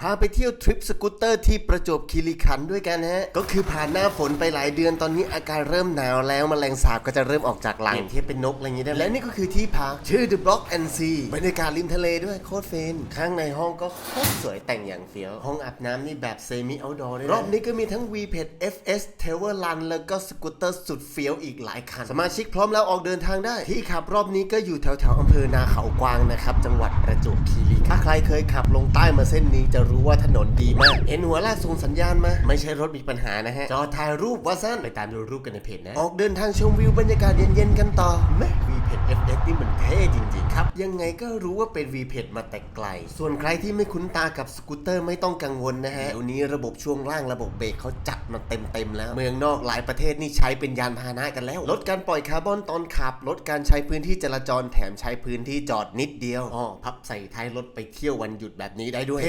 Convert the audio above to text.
พาไปเที่ยวทริปสกูตเตอร์ที่ประจวบคีรีขันธ์ด้วยกันฮะ ก็คือผ่านหน้าฝนไปหลายเดือนตอนนี้อากาศเริ่มหนาวแล้วมแมลงสาบก็จะเริ่มออกจากรังเทียบเป็นนกอะไรอย่างงี้ได้ และนี่ก็คือที่พัก ชื่อ The Block and Sea บรรยากาศริมทะเลด้วยโคตรเฟน ข้างในห้องก็โคตรสวยแต่งอย่างเฟี้ยว ห้องอาบน้ำนี่แบบเซมิเอาดอร์ด้วยนะรอบนี้ก็มีทั้ง v p e t FS t e l e r Run แล้วก็สกูตเตอร์สุดเฟี้ยวอีกหลายคัน สมาชิกพร้อมแล้วออกเดินทางได้ ที่ขับรอบนี้ก็อยู่แถวๆอำเภอนาเขากวางนะครับจังหวัดประจวบคีรีขันธ์ถ้าใครเคยขับลงใต้มาเส้นนี้จะรู้ว่าถนนดีมาก เห็นหัวลากส่งสัญญาณมา ไม่ใช่รถมีปัญหานะฮะ จอถ่ายรูปว่าสั้นไปตามดูรูปกันในเพจนะ ออกเดินทางชมวิวบรรยากาศเย็นๆกันต่อแม่ v p e t FS นี่มันเท่จริงๆ ครับ ยังไงก็รู้ว่าเป็น v p e t มาแต่ไกล ส่วนใครที่ไม่คุ้นตากับสกูตเตอร์ไม่ต้องกังวลนะฮะเดี๋ยวนี้ระบบช่วงล่างระบบเบรกเขาจัดมาเต็มๆแล้ว เมืองนอกหลายประเทศนี่ใช้เป็นยานพาหนะกันแล้ว ลดการปล่อยคาร์บอนตอนขับ ลดการใช้พื้นที่จราจรแถมใช้พื้นที่จอดนิดเดียวอ๋อพับใส่ท้ายรถไปเที่ยววันหยุดแบบนี้ได้ด้วย